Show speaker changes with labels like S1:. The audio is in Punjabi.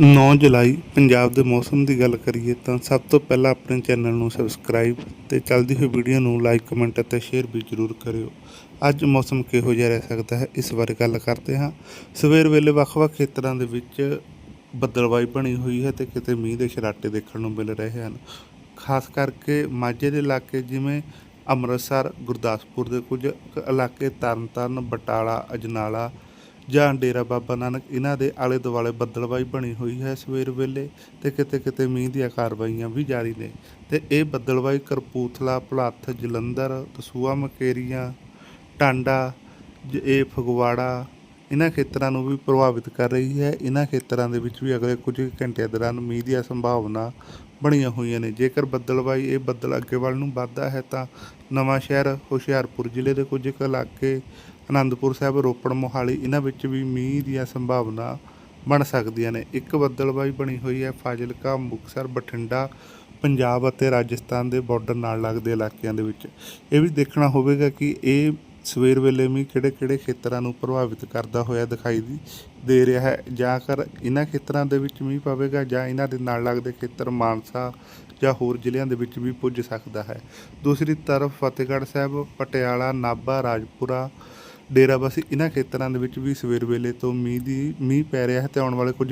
S1: 9 ਜੁਲਾਈ ਪੰਜਾਬ ਦੇ ਮੌਸਮ ਦੀ ਗੱਲ ਕਰੀਏ ਤਾਂ ਸਭ ਤੋਂ ਪਹਿਲਾਂ ਆਪਣੇ ਚੈਨਲ ਨੂੰ ਸਬਸਕ੍ਰਾਈਬ ਤੇ ਚੱਲਦੀ ਹੋਈ ਵੀਡੀਓ ਨੂੰ ਲਾਈਕ, ਕਮੈਂਟ ਅਤੇ ਸ਼ੇਅਰ ਵੀ ਜ਼ਰੂਰ ਕਰਿਓ। ਅੱਜ ਮੌਸਮ ਕਿਹੋ ਜਿਹਾ ਰਹਿ ਸਕਦਾ ਹੈ? ਇਸ ਬਾਰੇ ਗੱਲ ਕਰਦੇ ਹਾਂ। ਸਵੇਰ ਵੇਲੇ ਵੱਖ-ਵੱਖ ਖੇਤਰਾਂ ਦੇ ਵਿੱਚ ਬੱਦਲਵਾਈ ਬਣੀ ਹੋਈ ਹੈ ਤੇ ਕਿਤੇ ਮੀਂਹ ਦੇ ਛਰਾਟੇ ਦੇਖਣ ਨੂੰ ਮਿਲ ਰਹੇ ਹਨ। ਖਾਸ ਕਰਕੇ ਮਾਝੇ ਦੇ ਇਲਾਕੇ ਜਿਵੇਂ ਅੰਮ੍ਰਿਤਸਰ, ਗੁਰਦਾਸਪੁਰ ਦੇ ਕੁਝ ਕੁ ਇਲਾਕੇ ਤਰਨਤਾਰਨ, ਬਟਾਲਾ, ਅਜਨਾਲਾ ਜਾਂ ਡੇਰਾ ਬਾਬਾ ਨਾਨਕ, ਇਹਨਾਂ ਦੇ ਆਲੇ ਦੁਆਲੇ ਬੱਦਲਵਾਈ ਬਣੀ ਹੋਈ ਹੈ ਸਵੇਰ ਵੇਲੇ ਤੇ ਕਿਤੇ ਕਿਤੇ ਮੀਂਹ ਦੀਆਂ ਕਾਰਵਾਈਆਂ ਵੀ ਜਾਰੀ ਨੇ। ਤੇ ਇਹ ਬੱਦਲਵਾਈ ਕਰਪੂਥਲਾ, ਭਲੱਥ, ਜਲੰਧਰ ਦਸੂਆ ਮਕੇਰੀਆਂ, ਟਾਂਡਾ, ਜ- ਇਹ ਫਗਵਾੜਾ, ਇਹਨਾਂ ਖੇਤਰਾਂ ਨੂੰ ਵੀ ਪ੍ਰਭਾਵਿਤ ਕਰ ਰਹੀ ਹੈ। ਇਹਨਾਂ ਖੇਤਰਾਂ ਦੇ ਵਿੱਚ ਵੀ ਅਗਲੇ ਕੁਝ ਘੰਟਿਆਂ ਦੌਰਾਨ ਮੀਂਹ ਦੀਆਂ ਸੰਭਾਵਨਾ ਬਣੀਆਂ ਹੋਈਆਂ ਨੇ। ਜੇਕਰ ਬੱਦਲਵਾਈ ਇਹ ਬੱਦਲ ਅੱਗੇ ਵੱਲ ਨੂੰ ਵੱਧਦਾ ਹੈ ਤਾਂ ਨਵਾਂ ਸ਼ਹਿਰ ਹੁਸ਼ਿਆਰਪੁਰ ਜ਼ਿਲ੍ਹੇ ਦੇ ਕੁਝ ਕੁ ਇਲਾਕੇ ਅਨੰਦਪੁਰ ਸਾਹਿਬ, ਰੋਪੜ, ਮੋਹਾਲੀ, ਇਹਨਾਂ ਵਿੱਚ ਵੀ ਮੀਂਹ ਦੀਆਂ ਸੰਭਾਵਨਾ ਬਣ ਸਕਦੀਆਂ ਨੇ। ਇੱਕ ਬੱਦਲਵਾਈ ਬਣੀ ਹੋਈ ਹੈ, ਫਾਜ਼ਿਲਕਾ, ਮੁਕਤਸਰ, ਬਠਿੰਡਾ, ਪੰਜਾਬ ਅਤੇ ਰਾਜਸਥਾਨ ਦੇ ਬਾਰਡਰ ਨਾਲ ਲੱਗਦੇ ਇਲਾਕਿਆਂ ਦੇ ਵਿੱਚ। ਇਹ ਵੀ ਦੇਖਣਾ ਹੋਵੇਗਾ ਕਿ ਇਹ ਸਵੇਰ ਵੇਲੇ ਮੀਂਹ ਕਿਹੜੇ-ਕਿਹੜੇ ਖੇਤਰਾਂ ਨੂੰ ਪ੍ਰਭਾਵਿਤ ਕਰਦਾ ਹੋਇਆ ਦਿਖਾਈ ਦੇ ਰਿਹਾ ਹੈ। ਜਾਂ ਕਰ ਇਹਨਾਂ ਖੇਤਰਾਂ ਦੇ ਵਿੱਚ ਮੀਂਹ ਪਵੇਗਾ ਜਾਂ ਇਹਨਾਂ ਦੇ ਨਾਲ ਲੱਗਦੇ ਖੇਤਰ ਮਾਨਸਾ ਜਾਂ ਹੋਰ ਜ਼ਿਲ੍ਹਿਆਂ ਦੇ ਵਿੱਚ ਵੀ ਪੁੱਜ ਸਕਦਾ ਹੈ। ਦੂਸਰੀ ਤਰਫ ਫਤਿਹਗੜ੍ਹ ਸਾਹਿਬ, ਪਟਿਆਲਾ, ਨਾਭਾ, ਰਾਜਪੁਰਾ ਡੇਰਾਬੱਸੀ ਇਹਨਾਂ ਖੇਤਰਾਂ ਦੇ ਵਿੱਚ ਵੀ ਸਵੇਰ ਵੇਲੇ ਤੋਂ ਮੀਂਹ ਦੀ, ਮੀਂਹ ਪੈ ਰਿਹਾ ਹੈ ਅਤੇ ਆਉਣ ਵਾਲੇ ਕੁਝ